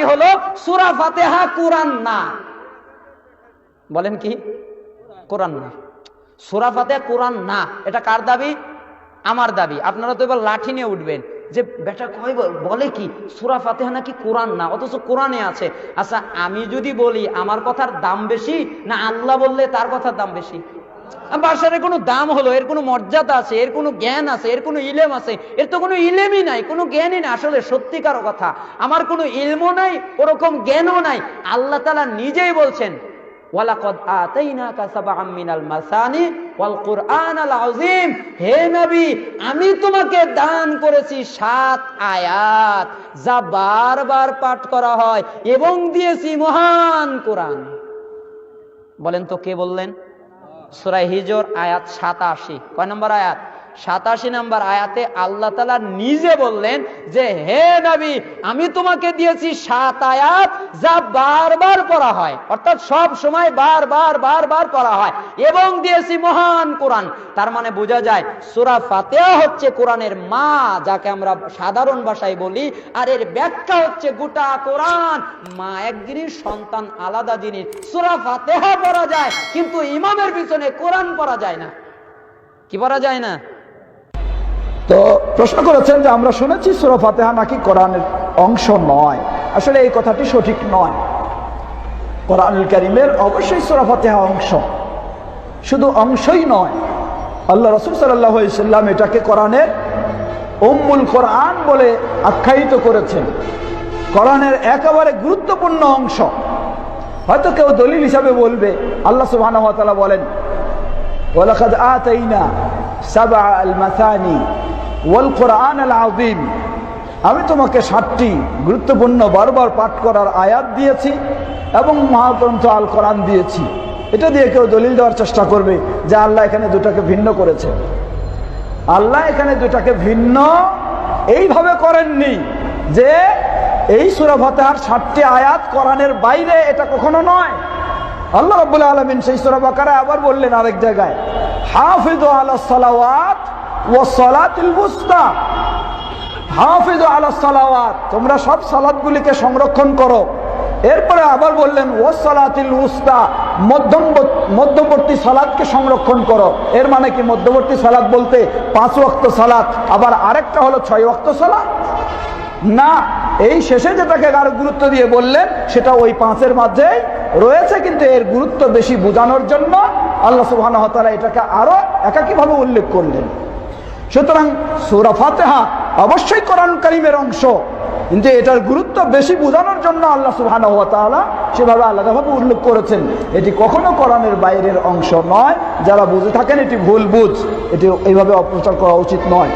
দাবি হলো সুরা ফাতেহা কোরআন না। বলেন কি? কোরআন না। সুরা ফাতেহা কোরআন না। এটা কার দাবি? আমার দাবি। আপনারা তো এবার লাঠি নিয়ে উঠবেন যে, বেটা, কয় বলে কি? সুরা ফাতেহা নাকি কোরআন না? অথচ কোরআনে আছে। আচ্ছা আমি যদি বলি, আমার কথার দাম বেশি? না, আল্লাহ বললে তার কথার দাম বেশি। বাসার কোনো দাম হলো, এর কোনো মর্যাদা আছে, এর কোনো জ্ঞান আছে, এর কোনো ইলেম আছে, এর তো কোনো ইলেমই নাই, কোনো জ্ঞানই নাই, আসলে সত্যিকার কথা। আমার কোনো ইলমও নাই, ওরকম জ্ঞানও নাই। আল্লাহ তালা নিজেই বলছেন আমি তোমাকে দান করেছি সাত আয়াত, যা বারবার পাঠ করা হয়, এবং দিয়েছি মহান কোরআন। বলেন তো কে বললেন? সুরাই হিজর আয়াত সাতাশি। কয় নম্বর আয়াত? সাতাশি নম্বর আয়াতে আল্লাহ তালা নিজে বললেন যে, হে নবী, আমি তোমাকে দিয়েছি সাত আয়াত যা বারবার পড়া হয়। অর্থাৎ সব সময় বারবার বারবার পড়া হয়। এবং দিয়েছি মহান কোরআন। তার মানে বোঝা যায়, সুরা ফাতেহা হচ্ছে কোরআনের মা, যাকে আমরা সাধারণ ভাষায় বলি, আর এর ব্যাখ্যা হচ্ছে গোটা কোরআন। মা এক জিনিস, সন্তান আলাদা জিনিস। সুরা ফাতেহা পড়া যায়, কিন্তু ইমামের পিছনে কোরআন পড়া যায় না। কি পড়া যায় না? তো প্রশ্ন করেছেন যে আমরা শুনেছি সুরা ফাতেহা নাকি কোরআনের অংশ নয়। আসলে এই কথাটি সঠিক নয়। কোরআনুল করিমের অবশ্যই সুরা ফাতেহা অংশ। শুধু অংশই নয়। আল্লাহ রসুল সাল্লাম এটাকে কোরআনের উম্মুল কোরআন বলে আখ্যায়িত করেছেন। কোরআনের একেবারে গুরুত্বপূর্ণ অংশ। হয়তো কেউ দলিল হিসাবে বলবে, আল্লাহ তাআলা বলেন ওয়ালাকাদ আতাইনা সাবআ আল মাসানি ওয়াল কোরআন আল আমি তোমাকে সাতটি গুরুত্বপূর্ণ বারবার পাঠ করার আয়াত দিয়েছি এবং মহাগ্রন্থ আল কোরআন দিয়েছি। এটা দিয়ে কেউ দলিল দেওয়ার চেষ্টা করবে যে আল্লাহ এখানে দুটাকে ভিন্ন করেছে। আল্লাহ এখানে দুটাকে ভিন্ন এইভাবে করেননি যে এই সুরা ফাতেহার ষাটটি আয়াত কোরআনের বাইরে এটা কখনো নয়। আল্লাহ রাব্বুল আলামিন সেই সূরা বাকারা আবার বললেন আরেক জায়গায় হাফিজু আলা সালাওয়াত হাফিজু সালাওয়াত। তোমরা সব সালাতগুলিকে সংরক্ষণ করো। এরপরে আবার বললেন ও সালাতিল উস্তা, মধ্যম মধ্যবর্তী সালাদকে সংরক্ষণ করো। এর মানে কি? মধ্যবর্তী সালাদ বলতে পাঁচ ওয়াক্ত সালাদ আবার আরেকটা হলো ছয় ওয়াক্ত সালাত। না, এই শেষে যেটাকে আরও গুরুত্ব দিয়ে বললেন, সেটা ওই পাঁচের মাঝেই রয়েছে, কিন্তু এর গুরুত্ব বেশি বোঝানোর জন্য আল্লাহ সুবহান এটাকে আরও একাকীভাবে উল্লেখ করলেন। সুতরাং সুরা ফাতেহা অবশ্যই কোরআন কারিমের অংশ। কিন্তু এটার গুরুত্ব বেশি বোঝানোর জন্য আল্লাহ সুবাহ সেভাবে আলাদাভাবে উল্লেখ করেছেন, এটি কখনো কোরআনের বাইরের অংশ নয়। যারা বুঝে থাকেন এটি ভুল বুঝ, এটি এইভাবে অপ্রচার করা উচিত নয়।